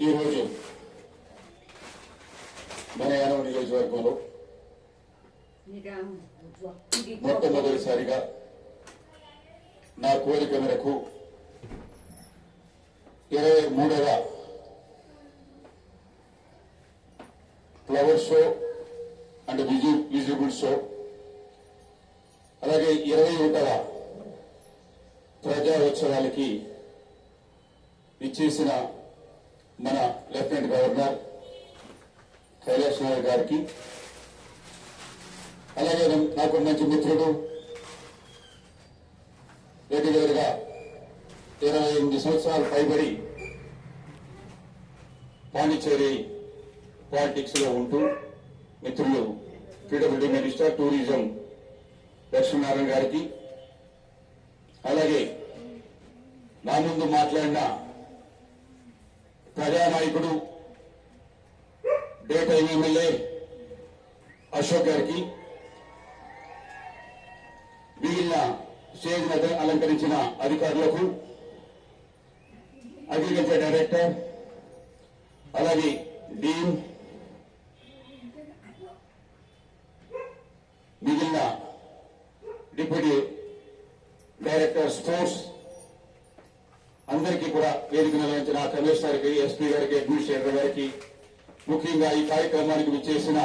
ఈరోజు మన యానవ నియోజకవర్గంలో మొట్టమొదటిసారిగా నా కోరిక మేరకు ఇరవై మూడవ ఫ్లవర్ షో అండ్ విజి విజిబుల్ షో అలాగే ఇరవై ఒకటవ ప్రజా ఉత్సవాలకి ఇచ్చేసిన మన లెఫ్టినెంట్ గవర్నర్ కైలాష్ నాయక్ గారికి అలాగే నాకు మంచి మిత్రుడు రెగ్యులర్గా ఇరవై ఎనిమిది సంవత్సరాలు పైబడి పాండిచ్చేరి పాలిటిక్స్లో ఉంటూ మిత్రులు పీడబ్ల్యూడీ మినిస్టర్ టూరిజం లక్ష్మీనారాయణ గారికి అలాగే నా ముందు మాట్లాడిన ప్రజానాయకుడు డే టైం ఎమ్మెల్యే అశోక్ గారికి మిగిలిన స్టేజ్ మీద అలంకరించిన అధికారులకు అగ్రికల్చర్ డైరెక్టర్ అలాగే డీన్ మిగిలిన డిప్యూటీ డైరెక్టర్ స్పోర్ట్స్ అందరికీ కూడా వేదిక నిర్వహించిన కమిషనర్కి ఎస్పీ గారికి అడ్మినిస్ట్రేటర్ గారికి ముఖ్యంగా ఈ కార్యక్రమానికి విచ్చేసిన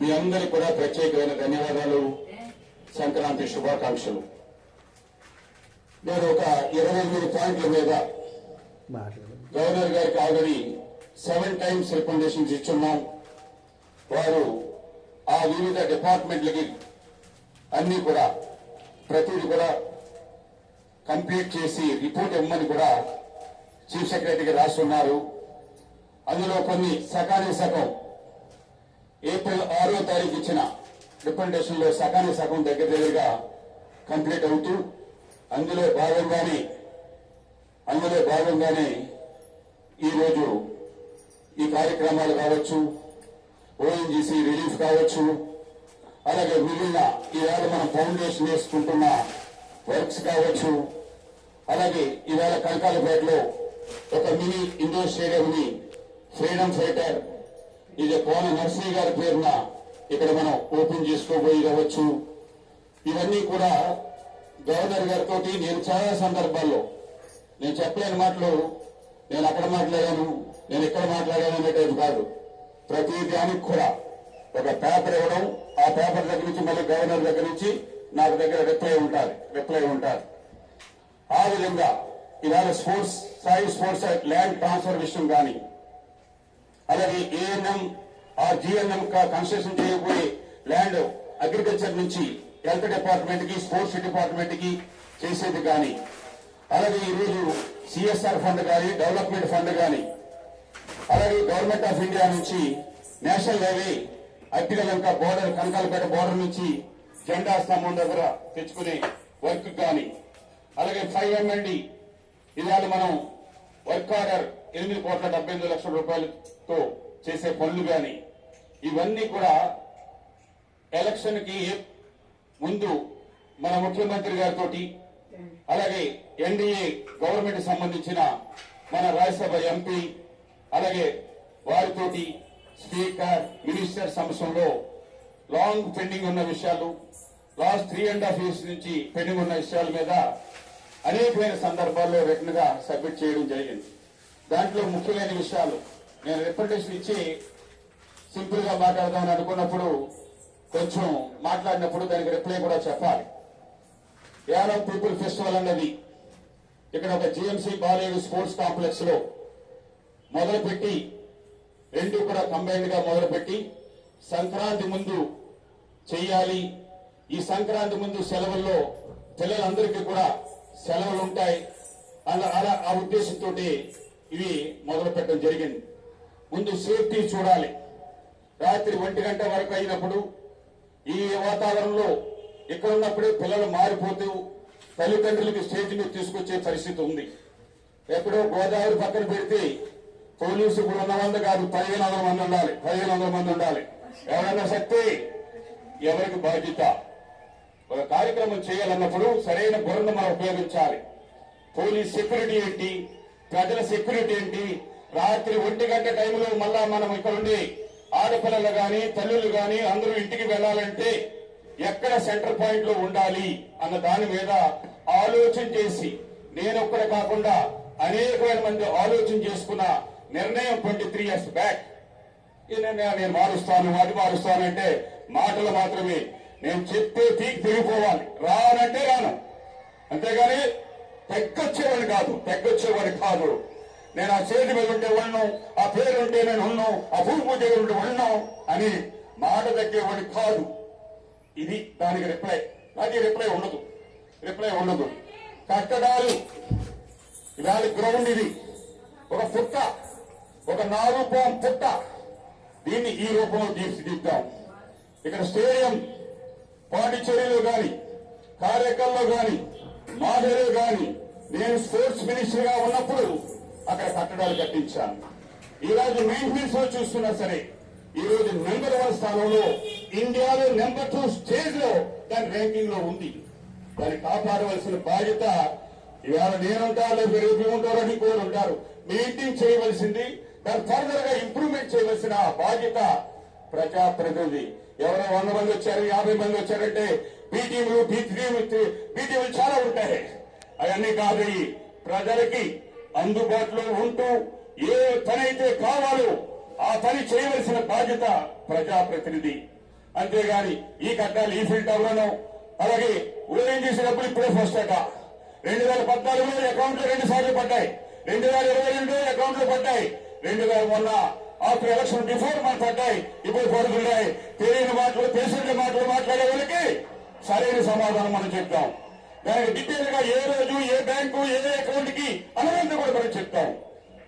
మీ అందరికి కూడా ప్రత్యేకమైన ధన్యవాదాలు. సంక్రాంతి శుభాకాంక్షలు. నేను ఒక ఇరవై మూడు పాయింట్ల మీద గవర్నర్ గారికి ఆల్రెడీ సెవెన్ టైమ్స్ రికమెండేషన్స్ ఇచ్చున్నాం. వారు ఆ వివిధ డిపార్ట్మెంట్లకి అన్ని కూడా ప్రతిదీ కూడా కంప్లీట్ చేసి రిపోర్ట్ ఇవ్వమని కూడా చీఫ్ సెక్రటరీకి రాస్తున్నారు. అందులో కొన్ని సకాని సగం ఏప్రిల్ ఆరో తారీఖు ఇచ్చిన రికమెండేషన్లో సగం దగ్గర దగ్గరగా కంప్లీట్ అవుతూ అందులో భాగంగానే అందులో భాగంగానే ఈరోజు ఈ కార్యక్రమాలు కావచ్చు ఓఎన్జీసీ రిలీఫ్ కావచ్చు అలాగే మిగిలిన ఈవేళ మనం ఫౌండేషన్ వేసుకుంటున్న వర్క్స్ కావచ్చు. అలాగే ఇవాళ కనకాలపేటలో ఒక మినీ ఇండోర్ స్టేడియం ని ఫ్రీడమ్ ఫైటర్. ఇది కోన నర్సరీ గారి పేరున ఇక్కడ మనం ఓపెన్ చేసుకోబోయి కావచ్చు. ఇవన్నీ కూడా గవర్నర్ గారితో నేను చాలా సందర్భాల్లో నేను చెప్పలేని మాటలు నేను అక్కడ మాట్లాడాను నేను ఇక్కడ మాట్లాడాను అనేటది కాదు. ప్రతి దానికి కూడా ఒక పేపర్ ఇవ్వడం ఆ పేపర్ దగ్గర నుంచి మళ్ళీ గవర్నర్ దగ్గర నుంచి నాకు దగ్గర రిప్లై ఉంటారు రిప్లై ఉంటారు. ఆ విధంగా ఇవాళ sports SAI sports land transfer విషయం కానీ అలాగే ఏఎన్ఎం ఆ జిఎన్ఎం కన్స్ట్రక్షన్ చేయబోయే ల్యాండ్ అగ్రికల్చర్ నుంచి హెల్త్ డిపార్ట్మెంట్కి స్పోర్ట్స్ డిపార్ట్మెంట్కి చేసేది కానీ అలాగే ఈరోజు సిఎస్ఆర్ ఫండ్ కానీ డెవలప్మెంట్ ఫండ్ కానీ అలాగే గవర్నమెంట్ ఆఫ్ ఇండియా నుంచి national highway Attigalanka border Kanakalapeta border నుంచి జెండా స్తంభం దగ్గర తెచ్చుకునే వర్క్ కానీ. అలాగే ఫైవ్ ఎంఎండి ఇవాళ మనం వర్క్ ఆర్డర్ ఎనిమిది కోట్ల డెబ్బై ఎనిమిది లక్షల రూపాయలతో చేసే పనులు కానీ ఇవన్నీ కూడా ఎలక్షన్కి ముందు మన ముఖ్యమంత్రి గారితో అలాగే ఎన్డీఏ గవర్నమెంట్ సంబంధించిన మన రాజ్యసభ ఎంపీ అలాగే వారితోటి స్పీకర్ మినిస్టర్ సంవత్సరంలో లాంగ్ పెండింగ్ ఉన్న విషయాలు last three and half years నుంచి పెండింగ్ ఉన్న విషయాల మీద అనేకమైన సందర్భాల్లో రిటర్న్గా సబ్మిట్ చేయడం జరిగింది. దాంట్లో ముఖ్యమైన విషయాలు నేను రిప్రజెంటేషన్ ఇచ్చి సింపుల్గా మాట్లాడదామని అనుకున్నప్పుడు కొంచెం మాట్లాడినప్పుడు దానికి రిప్లై కూడా చెప్పాలి. యాదవ్ పీపుల్ ఫెస్టివల్ అన్నది ఇక్కడ ఒక జిఎంసీ బాలేరు స్పోర్ట్స్ కాంప్లెక్స్లో మొదలుపెట్టి రెండు కూడా కంబైన్డ్గా మొదలుపెట్టి సంక్రాంతి ముందు చేయాలి ఈ సంక్రాంతి ముందు సెలవుల్లో పిల్లలందరికీ కూడా సెలవులు ఉంటాయి అలా అలా ఆ ఉద్దేశంతో ఇవి మొదలు పెట్టడం జరిగింది. ముందు సేఫ్టీ చూడాలి. రాత్రి ఒంటి గంట వరకు అయినప్పుడు ఈ వాతావరణంలో ఇక్కడ ఉన్నప్పుడే పిల్లలు మారిపోతూ తల్లిదండ్రులకి స్టేజ్ మీద తీసుకొచ్చే పరిస్థితి ఉంది. ఎక్కడో గోదావరి పక్కన పెడితే పోలీసు ఇప్పుడు ఉన్న మంది కాదు పదిహేను వందల మంది ఉండాలి పదిహేను వందల మంది ఉండాలి. ఎవరన్నా శక్తి ఎవరికి బాధ్యత? ఒక కార్యక్రమం చేయాలన్నప్పుడు సరైన గుర్రం మనం ఉపయోగించాలి. పోలీస్ సెక్యూరిటీ ఏంటి? ప్రజల సెక్యూరిటీ ఏంటి? రాత్రి ఒంటి గంట టైంలో మళ్ళా మనం ఇక్కడ ఉండి ఆడపిల్లలు గాని తల్లులు గాని అందరూ ఇంటికి వెళ్ళాలంటే ఎక్కడ సెంటర్ పాయింట్లో ఉండాలి అన్న దాని మీద ఆలోచన చేసి నేనొక్కడ కాకుండా అనేకమైన మంది ఆలోచన చేసుకున్న నిర్ణయం ట్వంటీ త్రీ ఇయర్స్ బ్యాక్. ఈ నేను మారుస్తాను అది మారుస్తానంటే మాటలు మాత్రమే. నేను చెప్పే తీకి తిరిగిపోవాలి రానంటే రాను. అంతేగాని తెగ్గొచ్చేవాడిని కాదు. తెగ్గొచ్చేవాడిని కాదు. నేను ఆ చేతి మీద ఉంటే ఉన్నాను ఆ పేరు ఉంటే నేను ఉన్నాను ఆ భూమి దగ్గర ఉంటే ఉన్నాను అని మాట తగ్గేవాడిని కాదు. ఇది దానికి రిప్లై నాకు రిప్లై ఉండదు. రిప్లై ఉండదు. కట్టడాలు. ఇవాళ గ్రౌండ్ ఇది. ఒక పుట్ట. ఒక నారూపం పుట్ట. దీన్ని ఈ రూపంలో తీర్చిదిద్దాం. ఇక్కడ స్టేడియం పాండిచేరిలో గాని కార్యక్రమంలో గాని మాధేలో గాని నేను స్పోర్ట్స్ మినిస్టర్గా ఉన్నప్పుడు అక్కడ కట్టడాలు కట్టించాను. ఈ రోజు మెయింటెనెన్స్లో చూస్తున్నా సరే ఈ రోజు నెంబర్ వన్ స్థానంలో ఇండియాలో నెంబర్ టూ స్టేజ్లో దాని ర్యాంకింగ్లో ఉంది. దాన్ని కాపాడవలసిన బాధ్యత ఇవాళ నేనుంటా లేదా రేపు ఉంటారో కోరు ఉంటారు మెయింటైన్ చేయవలసింది దాన్ని ఫర్దర్గా ఇంప్రూవ్మెంట్ చేయవలసిన బాధ్యత ప్రజాప్రతినిధి ఎవరో వంద మంది వచ్చారు యాభై మంది వచ్చారంటే బీ టీములు బీ టీములు బీ టీములు చాలా ఉంటాయి. అవన్నీ కాదు ప్రజలకి అందుబాటులో ఉంటూ ఏ పని అయితే కావాలో ఆ పని చేయవలసిన బాధ్యత ప్రజాప్రతినిధి. అంతేగాని ఈ కట్టాలు ఈ ఫిల్టర్ టవర్లను అలాగే ఉదయం చేసినప్పుడు ఇప్పుడే ఫస్ట్ అట. రెండు వేల పద్నాలుగులో అకౌంట్లో రెండు సార్లు పడ్డాయి. రెండు వేల ఇరవై రెండు అకౌంట్లో పడ్డాయి. రెండు వేల మొన్న ఆఫ్టర్ ఎలక్షన్ బిఫోర్ మన ఇప్పుడు కోరుకున్నాయి తెలియని మాటలు తెలిసిన మాటలు మాట్లాడే వాళ్ళకి సరైన సమాధానం మనం చెప్తాం. దానికి డీటెయిల్గా ఏ రోజు ఏ బ్యాంకు ఏ అకౌంట్కి అనేది కూడా మనం చెప్తాం.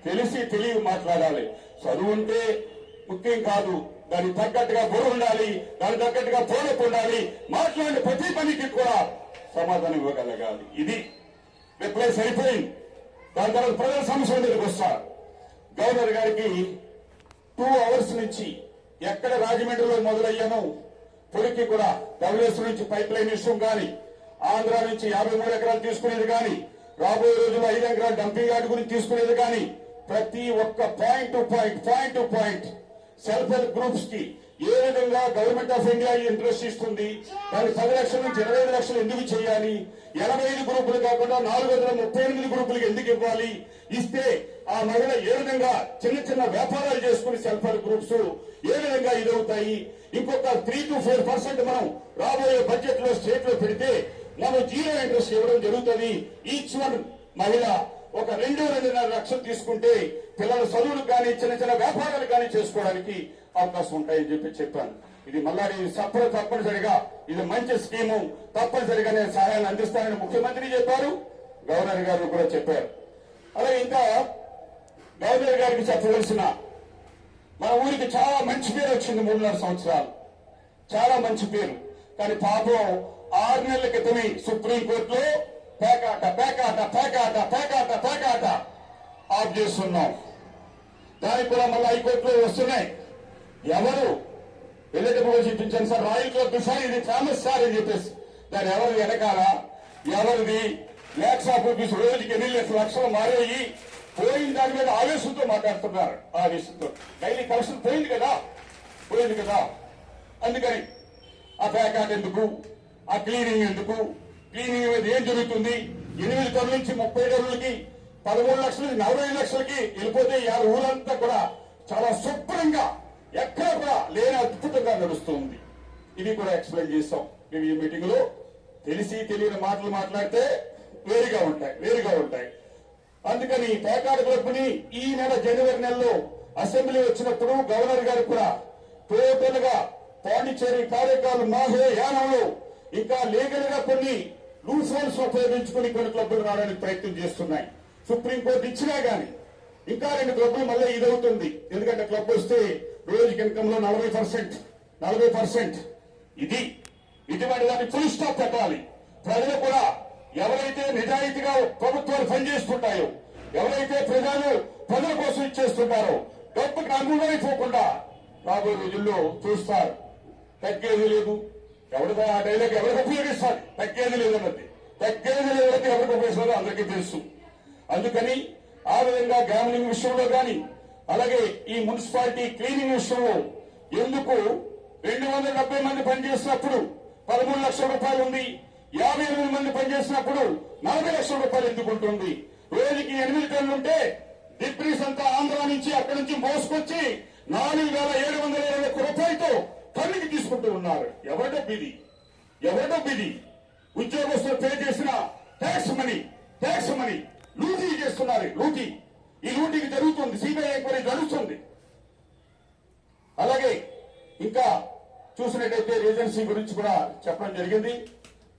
తెలిసి తెలివి మాట్లాడాలి. చదువు ఉంటే ముఖ్యం కాదు. దానికి తగ్గట్టుగా బుర్ర ఉండాలి. దానికి తగ్గట్టుగా పోలపు ఉండాలి. మాట్లాడిన ప్రతి పనికి కూడా సమాధానం ఇవ్వగలగాలి. ఇది రిప్లైస్ అయిపోయింది. దాని తర్వాత ప్రజల సమస్య మీదకి వస్తారు గవర్నర్ గారికి టూ అవర్స్ నుంచి ఎక్కడ రాజమండ్రిలో మొదలయ్యాను పొరికి కూడా డబ్ల్యూఎస్ నుంచి పైప్ లైన్ విషయం కానీ ఆంధ్ర నుంచి యాభై మూడు ఎకరాలు తీసుకునేది కానీ రాబోయే రోజుల్లో ఐదు ఎకరాలు డంపింగ్ యార్డ్ గురించి తీసుకునేది కానీ ప్రతి ఒక్క point to point point to point self help గ్రూప్స్కి ఏ విధంగా గవర్నమెంట్ ఆఫ్ ఇండియా ఇంట్రెస్ట్ ఇస్తుంది? దాని పది లక్షల నుంచి ఇరవై ఐదు లక్షలు ఎందుకు చేయాలి? ఎనభై ఐదు గ్రూపులు కాకుండా నాలుగు వందల ముప్పై ఎనిమిది గ్రూపులకు ఎందుకు ఇవ్వాలి? ఇస్తే ఆ మహిళ ఏ విధంగా చిన్న చిన్న వ్యాపారాలు చేసుకుని సెల్ఫ్ హెల్ప్ గ్రూప్స్ ఏ విధంగా ఇదవుతాయి? ఇంకొక త్రీ టు ఫోర్ పర్సెంట్ మనం రాబోయే బడ్జెట్లో స్టేట్లో పెడితే మనం జీరో ఇంట్రెస్ట్ ఇవ్వడం జరుగుతుంది. ఈచ్ వన్ మహిళ ఒక రెండు రెండున్నర లక్షలు తీసుకుంటే పిల్లల చదువులకు కానీ చిన్న చిన్న వ్యాపారాలు కానీ చేసుకోవడానికి అవకాశం ఉంటాయని చెప్పి చెప్పాను. ఇది మళ్ళా సప్పుడు తప్పనిసరిగా ఇది మంచి స్కీము. తప్పనిసరిగా నేను సహాయాన్ని అందిస్తానని ముఖ్యమంత్రి చెప్పారు. గవర్నర్ గారు కూడా చెప్పారు. అలాగే ఇంకా గవర్నర్ గారికి చెప్పవలసిన మన ఊరికి చాలా మంచి పేరు వచ్చింది మూడున్నర సంవత్సరాలు. చాలా మంచి పేరు. కానీ పాపం ఆరు నెలల క్రితమే సుప్రీంకోర్టులో పేకాట పేకాట పేకాట పేకాట పేకాట ఆఫ్ చేస్తున్నాం దానికి కూడా మళ్ళీ హైకోర్టులో వస్తున్నాయి. ఎవరు? వెళ్ళేటప్పుడు చూపించాను సార్? రాయల్ క్లబ్ సార్ ఇది ఫేమస్ సార్ అని చెప్పేసి. దాని ఎవరు వెనకాల? ఎవరిది? ల్యాక్స్ ఆఫ్ రూపీస్ రోజుకి ఎన్ని లక్షలు మారేయి? పోయిన దాని మీద ఆవేశంతో మాట్లాడుతున్నారు. ఆవేశంతో. డైలీ కలెక్షన్ పోయింది కదా? పోయింది కదా? అందుకని ఆ ప్యాకాట్ ఎందుకు? ఆ క్లీనింగ్ ఎందుకు? క్లీనింగ్ మీద ఏం జరుగుతుంది? ఎనిమిది టన్నుల నుంచి ముప్పై టన్నులకి పదమూడు లక్షల నలభై లక్షలకి వెళ్ళిపోతే ఇవాళ ఊరంతా కూడా చాలా శుభ్రంగా ఎక్కడ కూడా లేని అద్భుతంగా నడుస్తుంది. ఇది కూడా ఎక్స్ప్లెయిన్ చేస్తాం. మేము ఈ మీటింగ్లో తెలిసి తెలియని మాటలు మాట్లాడితే వేరుగా ఉంటాయి వేరుగా ఉంటాయి. అందుకని పేకాడ క్లబ్ని ఈ నెల జనవరి నెలలో అసెంబ్లీ వచ్చినప్పుడు గవర్నర్ గారు కూడా టోటల్గా పాండిచేరి కార్యక్రమాలు మాహే యానంలో ఇంకా లీగల్గా కొన్ని లూస్ హోల్స్ ఉపయోగించుకుని కొన్ని క్లబ్బులు రావడానికి ప్రయత్నం చేస్తున్నాయి. సుప్రీంకోర్టు ఇచ్చినా గాని ఇంకా రెండు క్లబ్లు మళ్ళీ ఇదవుతుంది. ఎందుకంటే క్లబ్ వస్తే రోజుకి ఇన్కమ్లో నలభై పర్సెంట్ నలభై పర్సెంట్. ఇది ఇటువంటి దాన్ని ఫుల్ స్టాప్ పెట్టాలి. ప్రజలు కూడా ఎవరైతే నిజాయితీగా ప్రభుత్వాలు పనిచేస్తుంటాయో ఎవరైతే ప్రజలు ప్రజల కోసం ఇచ్చేస్తుంటారో డబ్బుకి అనుగుణమైపోకుండా రాబోయే రోజుల్లో చూస్తారు. తగ్గేది లేదు ఎవరిదో ఆ డైలాగ్ ఎవరికి ఉపయోగిస్తారు? తగ్గేది లేదన్నది తగ్గేది లేదంటే ఎవరికి ఉపయోగిస్తారో అందరికీ తెలుసు. అందుకని ఆ విధంగా గ్యామ్లింగ్ విషయంలో కానీ అలాగే ఈ మున్సిపాలిటీ క్లీనింగ్ విషయంలో ఎందుకు రెండు వందల డెబ్బై మంది పనిచేస్తున్నప్పుడు పదమూడు లక్షల రూపాయలు ఉంది యాభై ఎనిమిది మంది పనిచేసినప్పుడు నలభై లక్షల రూపాయలు ఎందుకు ఉంటుంది? రోజుకి ఎనిమిది టన్నులు ఉంటే డిప్రీస్ అంతా ఆంధ్ర నుంచి అక్కడి నుంచి మోసుకొచ్చి నాలుగు వేల ఏడు వందల ఇరవై ఒక్క రూపాయలతో టన్నుకి తీసుకుంటూ ఉన్నారు. ఎవరి బిధి ఇది బిధి ఉద్యోగస్తులు పే చేసిన ట్యాక్స్ మనీ ట్యాక్స్ మనీ లూటీ చేస్తున్నారు. లూటీ. ఈ లూటీకి జరుగుతుంది. సిబిఐ ఎంక్వైరీ జరుగుతుంది. అలాగే ఇంకా చూసినట్టయితే రీజెన్సీ గురించి కూడా చెప్పడం జరిగింది.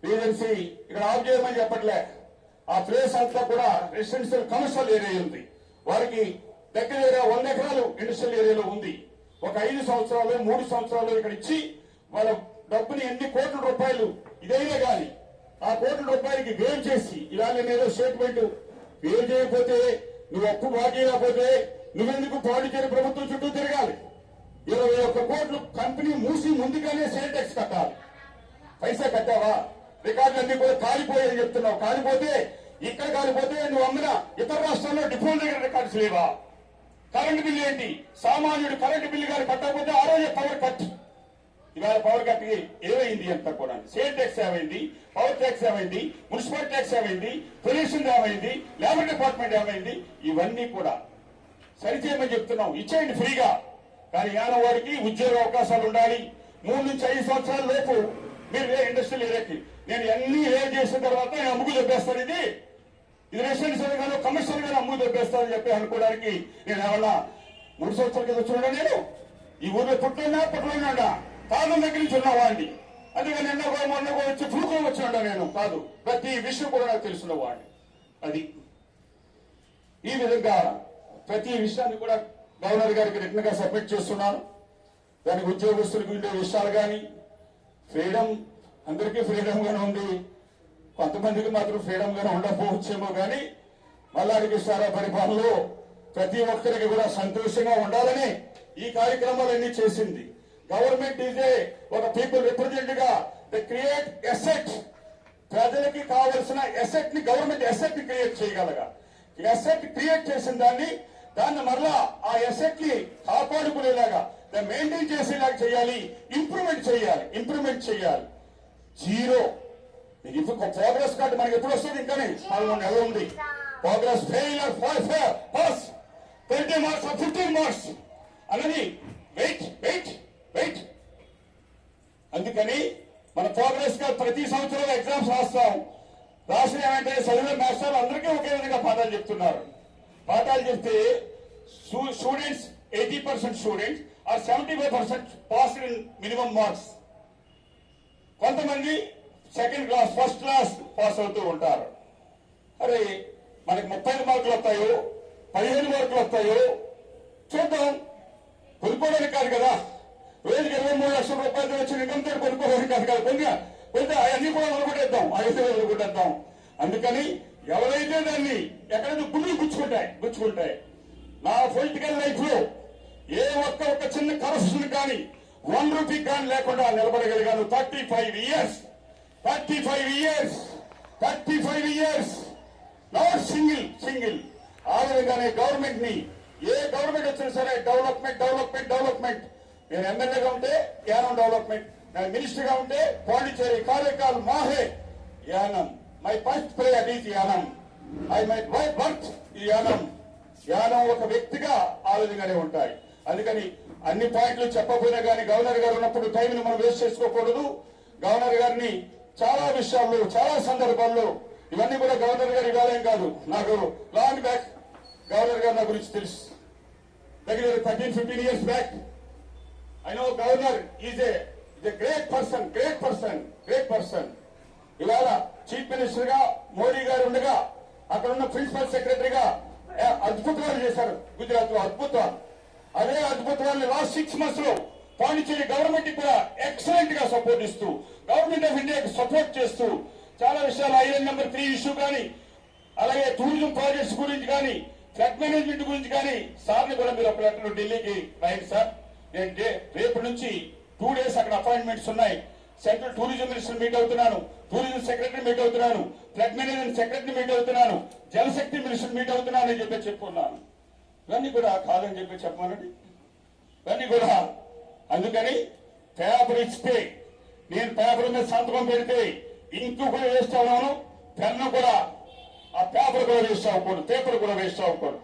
రీజెన్సీ ఇక్కడ ఆఫ్ చేయమని చెప్పట్లే. ఆ ప్లేస్ అంతా కూడా రెసిడెన్షియల్ కమర్షియల్ ఏరియా ఉంది. వారికి దగ్గర దగ్గర వంద ఎకరాలు ఇండస్ట్రియల్ ఏరియాలో ఉంది. ఒక ఐదు సంవత్సరాలు మూడు సంవత్సరాలు ఇక్కడ ఇచ్చి వాళ్ళ డబ్బుని ఎన్ని కోట్ల రూపాయలు ఇదైనా కానీ ఆ కోట్ల రూపాయలకి వేవ్ చేసి ఇవాళ ఏదో స్టేట్మెంట్ వేవ్ చేయకపోతే నువ్వు అప్పు బాగేయకపోతే నువ్వెందుకు పాండిచేరి ప్రభుత్వం చుట్టూ తిరగాలి? ఇరవై ఒక్క కోట్లు కంపెనీ మూసి ముందుగానే సేల్ ట్యాక్స్ కట్టాలి. పైసా కట్టావా? రికార్డులన్నీ కూడా కాలిపోయాయని చెప్తున్నావు. కాలిపోతే ఇక్కడ కాలిపోతే నువ్వు అమ్మిన ఇతర రాష్ట్రాల్లో డిఫాల్ట్ రికార్డ్స్ లేవా? కరెంటు బిల్లు ఏంటి? సామాన్యుడు కరెంటు బిల్లు గారు కట్టకపోతే ఆ రోజే పవర్ కట్. ఇవాళ పవర్ కట్ ఏమైంది అంతా కూడా? సేల్ ట్యాక్స్ ఏమైంది? పవర్ ట్యాక్స్ ఏమైంది? మున్సిపల్ ట్యాక్స్ ఏమైంది? పొల్యూషన్ ఏమైంది? లేబర్ డిపార్ట్మెంట్ ఏమైంది? ఇవన్నీ కూడా సరిచేయమని చెప్తున్నాం. ఇచ్చేయండి ఫ్రీగా. కానీ యానం వారికి ఉద్యోగ అవకాశాలు ఉండాలి. మూడు నుంచి ఐదు సంవత్సరాల లోపు మీరు ఏ ఇండస్ట్రియల్ ఏరియాకి నేను అన్ని ఏం చేసిన తర్వాత నేను అమ్ముకు చెప్పేస్తాను ఇది. ఇది రెసిడెన్షియల్ కమిషన్ గారు అమ్ము దొబ్బేస్తారని చెప్పి అనుకోవడానికి నేను ఎవరన్నా మూడు సంవత్సరాల కింద చూడండి నేను? ఈ ఊర్లో పుట్టినా పుట్టలేనా కాలం దగ్గర నుంచి ఉన్నవాడిని అందుకని నిన్న కూడా మొన్న కూడా వచ్చి ఫ్లూకో వచ్చినా నేను. కాదు ప్రతి విషయం కూడా నాకు తెలుసున్నవాడిని అది ఈ విధంగా ప్రతి విషయాన్ని కూడా గవర్నర్ గారికి రిటర్న్గా సబ్మిట్ చేస్తున్నాను. దానికి ఉద్యోగస్తులకు ఉండే విషయాలు కానీ ఫ్రీడమ్ అందరికీ ఫ్రీడమ్ గానే ఉంది. కొంతమందికి మాత్రం ఫ్రీడమ్ గానే ఉండకపోవచ్చేమో కానీ మల్లాడి సారా పరిపాలనలో ప్రతి ఒక్కరికి కూడా సంతోషంగా ఉండాలని ఈ కార్యక్రమాలన్నీ చేసింది. గవర్నమెంట్ ఈజే ఒక పీపుల్ రిప్రజెంట్గా ద క్రియేట్ ఎసెట్. ప్రజలకి కావలసిన ఎసెట్ని గవర్నమెంట్ ఎసెట్ని క్రియేట్ చేయగలగా. ఎసెట్ క్రియేట్ చేసిన దాన్ని దాన్ని మరలా ఆ ఎసెట్ని కాపాడుకునేలాగా మెయింటైన్ చేసేలాగా చేయాలి. ఇంప్రూవ్మెంట్ చేయాలి ఇంప్రూవ్మెంట్ చేయాలి. జీరో. ఇప్పుడు ప్రోగ్రెస్ కార్డు మనకి ఎప్పుడు వస్తుంది? ఇంకా పదమూడు నెలలు ఉంది. Progress fail pass twenty marks fifteen marks అనేది వెయిట్ వెయిట్ వెయిట్ అందుకని మన ప్రోగ్రెస్ కార్డ్ ప్రతి సంవత్సరం ఎగ్జామ్స్ రాస్తాం. రాసిన ఏమంటే చదివే మాస్టర్లు అందరికీ ఒకే విధంగా పాఠాలు చెప్తున్నారు. పాఠాలు చెప్తే students eighty percent students or seventy five percent pass in minimum marks కొంతమంది second class first class pass అవుతూ ఉంటారు. అరే మనకి ముప్పై మార్కులు వస్తాయో పదిహేను మార్కులు వస్తాయో చూద్దాం. కొనుక్కోవడానికి కాదు కదా. రోజుకి ఇరవై మూడు లక్షల రూపాయలు వచ్చిన ఇన్కంతో కొనుక్కోవడానికి కాదు కదా. కొంచెం కొంచెం అవన్నీ కూడా వదలగొట్టేద్దాం ఐదు వదలగొట్టేద్దాం అందుకని ఎవరైతే దాన్ని ఎక్కడైతే గుళ్ళు గుచ్చుకుంటాయి గుచ్చుకుంటాయి నా పొలిటికల్ లైఫ్లో ఏ ఒక్క ఒక్క చిన్న కరప్షన్ కానీ వన్ రూపీ కానీ లేకుండా నిలబడగలిగాను. Thirty five years. Thirty five years thirty five years not single single ఆ విధంగానే గవర్నమెంట్ని ఏ గవర్నమెంట్ వచ్చినా సరే డెవలప్మెంట్ డెవలప్మెంట్ డెవలప్మెంట్. నేను ఎమ్మెల్యేగా ఉంటే యానం డెవలప్మెంట్. నేను మినిస్టర్గా ఉంటే Pondicherry Karaikal Mahe Yanam. My first prayer is Yanam. I my my birth ఈ యానం. యానం ఒక వ్యక్తిగా ఆ విధంగానే ఉంటాయి. అందుకని అన్ని పాయింట్లు చెప్పకపోయినా కానీ గవర్నర్ గారు ఉన్నప్పుడు టైంని మనం వేస్ట్ చేసుకోకూడదు. గవర్నర్ గారిని చాలా విషయాల్లో చాలా సందర్భాల్లో ఇవన్నీ కూడా గవర్నర్ గారు ఇవ్వాలేం కాదు. నాకు లాంగ్ బ్యాక్ గవర్నర్ గారు నా గురించి తెలుసు. దగ్గర thirteen fifteen years back I know governor is a is a great person great person great person ఇవాళ చీఫ్ మినిస్టర్గా మోడీ గారు ఉండగా అక్కడ ఉన్న ప్రిన్సిపల్ సెక్రటరీగా అద్భుతాలు చేశారు. గుజరాత్లో అద్భుతాలు. అదే అద్భుతాలు లాస్ట్ సిక్స్ మంత్స్లో పాండిచ్చేరి గవర్నమెంట్ కూడా ఎక్సలెంట్గా సపోర్ట్ ఇస్తూ గవర్నమెంట్ ఆఫ్ ఇండియాకి సపోర్ట్ చేస్తూ చాలా విషయాలు ఐఎన్ నెంబర్ త్రీ ఇష్యూ కానీ అలాగే టూరిజం ప్రాజెక్ట్స్ గురించి కానీ ఫ్లడ్ మేనేజ్మెంట్ గురించి కానీ సార్ని కూడా మీరు అప్పుడు ఢిల్లీకి రాయండి సార్. నేను రేపు నుంచి టూ డేస్ అక్కడ అపాయింట్మెంట్స్ ఉన్నాయి. సెంట్రల్ టూరిజం మినిస్టర్ మీట్ అవుతున్నాను టూరిజం సెక్రటరీ మీట్ అవుతున్నాను ఫ్లడ్ మేనేజ్మెంట్ సెక్రటరీ మీట్ అవుతున్నాను జలశక్తి మినిస్టర్ మీట్ అవుతున్నాను అని చెప్పి చెప్పుకున్నాను ఇవన్నీ కూడా కాదని చెప్పి చెప్పమనండి. ఇవన్నీ కూడా అందుకని పేపర్ ఇస్తే నేను పేపర్ మీద సంతకం పెడితే ఇంకు కూడా వేస్తా ఉన్నాను పెన్ను కూడా. ఆ పేపర్ కూడా వేస్తా అవ్వకూడదు పేపర్ కూడా వేస్తా అవ్వకూడదు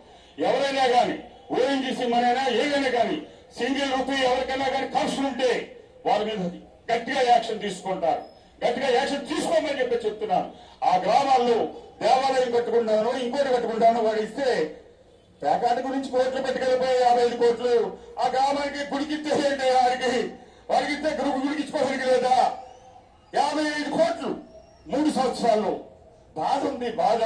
ఎవరైనా కానీ ఓఎన్జీసీ మనైనా ఏదైనా కానీ సింగిల్ రూపీ ఎవరికైనా కానీ ఖర్చు ఉంటే వారి మీద గట్టిగా యాక్షన్ తీసుకుంటారు. గట్టిగా యాక్షన్ తీసుకోమని చెప్పి చెప్తున్నాను. ఆ గ్రామాల్లో దేవాలయం కట్టుకుంటాను ఇంకోటి కట్టుకుంటాను వాడు ఇస్తే పేకాట గురించి కోట్లు పెట్టుకెళ్ళిపోయి యాభై ఐదు కోట్లు. ఆ గ్రామానికి గుడికిస్తే ఏంటి వారికి. వాడికి ఇస్తే గురుకు గుడికిచ్చుకోవడానికి లేదా? యాభై ఐదు కోట్లు మూడు సంవత్సరాల్లో బాధ ఉంది బాధ.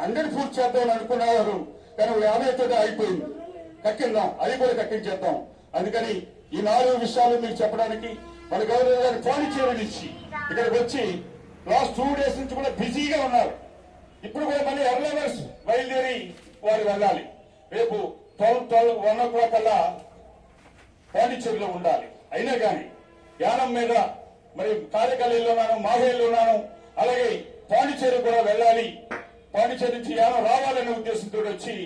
హండ్రెడ్ పూర్తి చేద్దాం అనుకున్నారు. కానీ యాభై తోటి అయిపోయింది. కక్కిందాం అది కూడా కక్కించేద్దాం. అందుకని ఈ నాలుగు విషయాలు మీకు చెప్పడానికి మన గౌరవ గారు పాండిచేరి నుంచి ఇక్కడికి వచ్చి లాస్ట్ టూ డేస్ నుంచి కూడా బిజీగా ఉన్నారు. ఇప్పుడు కూడా మళ్ళీ ఎర్లవర్స్ బయలుదేరి వారు వెళ్ళాలి. రేపు twelve twelve one o'clock అలా పాండిచ్చేరిలో ఉండాలి. అయినా కానీ యానం మీద మరి కాళికల్లిలో ఉన్నాను ఉన్నాను అలాగే పాండిచ్చేరి కూడా వెళ్ళాలి. పాండిచ్చేరి నుంచి యానం రావాలనే ఉద్దేశంతో వచ్చి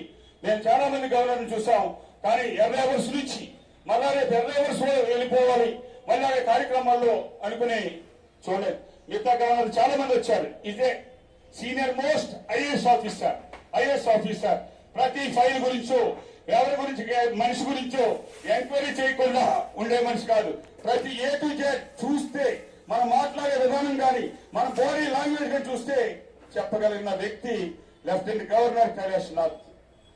నేను చాలా మంది గవర్నర్ని చూసాం కానీ ఎర్రవర్స్ నుంచి మళ్ళా రేపు ఎర్రవర్స్ వెళ్ళిపోవాలి. మళ్ళీ కార్యక్రమాల్లో అనుకుని చూడలేదు. మిగతా గవర్నర్ చాలా మంది వచ్చారు. ఇదే senior most IAS officer IAS officer. ప్రతి ఫైల్ గురించో ఎవరి గురించి మనిషి గురించో ఎంక్వైరీ చేయకుండా ఉండే మనిషి కాదు. ప్రతి ఏ టు జెడ్ చూస్తే మనం మాట్లాడే విధానం కానీ మన బాడీ లాంగ్వేజ్ కానీ చూస్తే చెప్పగలిగిన వ్యక్తి లెఫ్టినెంట్ గవర్నర్ కైలాష్ నాథ్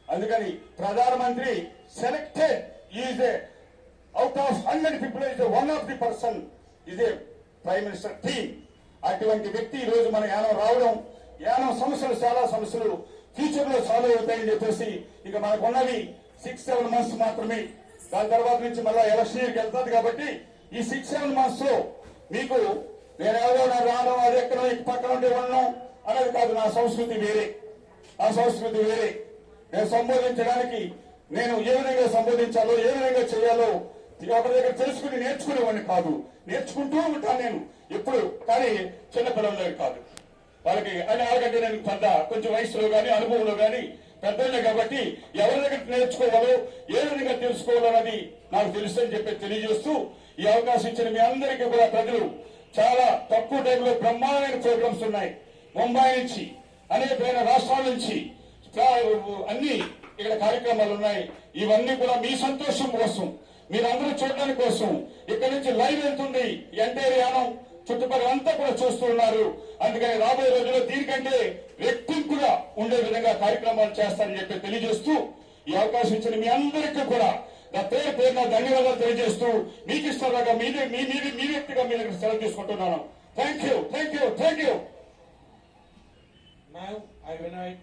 అందుకని ప్రధానమంత్రి selected is a out of hundred people is one of the person ఇదే ప్రైమ్ మినిస్టర్ టీమ్ అటువంటి వ్యక్తి ఈ రోజు మన యానం రావడం యానం సమస్యలు చాలా సమస్యలు ఫ్యూచర్లో సాల్వ్ అవుతాయని చెప్పేసి ఇక మనకు ఉన్నవి సిక్స్ సెవెన్ మంత్స్ మాత్రమే. దాని తర్వాత నుంచి మళ్ళీ ఎలక్షన్ ఇయర్కి వెళ్తుంది కాబట్టి ఈ సిక్స్ సెవెన్ మంత్స్లో మీకు వేరేవో నా రాను అది ఎక్కడ ఇటు పక్కన ఉంటే అనేది కాదు. నా సంస్కృతి వేరే. ఆ సంస్కృతి వేరే. నేను సంబోధించడానికి నేను ఏ విధంగా సంబోధించాలో ఏ విధంగా చేయాలో ఒకరి దగ్గర తెలుసుకుని నేర్చుకునేవాడిని కాదు. నేర్చుకుంటూ ఉంటాను నేను ఎప్పుడు కానీ చిన్నపిల్లల కాదు. వాళ్ళకి అని వాళ్ళకంటే నేను పెద్ద కొంచెం వయసులో గాని అనుభవంలో గాని పెద్దలే కాబట్టి ఎవరి దగ్గర నేర్చుకోవాలో ఏ విధంగా తెలుసుకోవాలో అని నాకు తెలుసు అని చెప్పి తెలియజేస్తూ ఈ అవకాశం ఇచ్చిన మీ అందరికీ కూడా ప్రజలు చాలా తక్కువ టైంలో బ్రహ్మాండమైన ప్రోగ్రామ్స్ ఉన్నాయి. ముంబై నుంచి అనేకమైన రాష్ట్రాల నుంచి అన్ని ఇక్కడ కార్యక్రమాలు ఉన్నాయి. ఇవన్నీ కూడా మీ సంతోషం కోసం మీరందరూ చూడడానికి కోసం. ఇక్కడ నుంచి లైవ్ వెళ్తుంది ఎన్టీఆర్ యానం చుట్టుపక్కల అంతా కూడా చూస్తూ ఉన్నారు. అందుకని రాబోయే రోజుల్లో దీనికంటే రెక్కింపుగా ఉండే విధంగా కార్యక్రమాలు చేస్తారని చెప్పి తెలియజేస్తూ ఈ అవకాశం ఇచ్చిన మీ అందరికీ కూడా నా పేరు పేరున ధన్యవాదాలు తెలియజేస్తూ మీకు ఇష్టంగా మీ మీ మీ మీ వ్యక్తిగా మీ దగ్గర సెలవు తీసుకుంటున్నాను. Thank you thank you thank you Now I invite